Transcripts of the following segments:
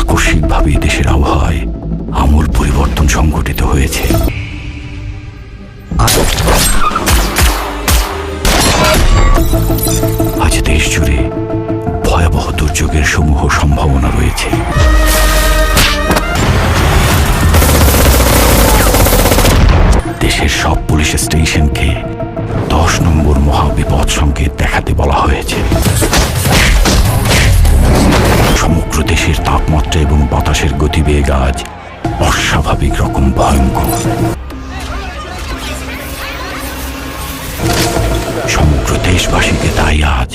আকস্মিকভাবে দেশের আবহাওয়ায় আমূল পরিবর্তন সংঘটিত হয়েছে। আজ দেশ জুড়ে ভয়াবহ দুর্যোগের সমূহ সম্ভাবনা রয়েছে। দেশের সব পুলিশ স্টেশনকে দেশের তাপমাত্রা এবং বাতাসের গতিবেগ আজ অস্বাভাবিক রকম ভয়ঙ্কর। সমগ্র দেশবাসীকে তাই আজ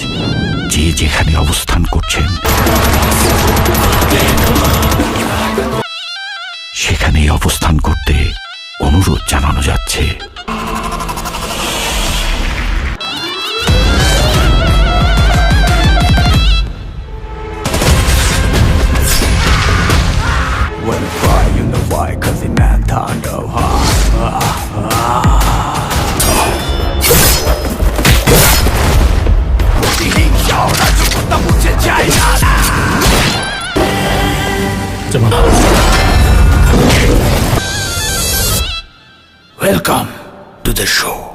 যে যেখানে অবস্থান করছেন, সেখানেই অবস্থান করতে অনুরোধ জানানো যাচ্ছে। 怎么？Welcome to the show.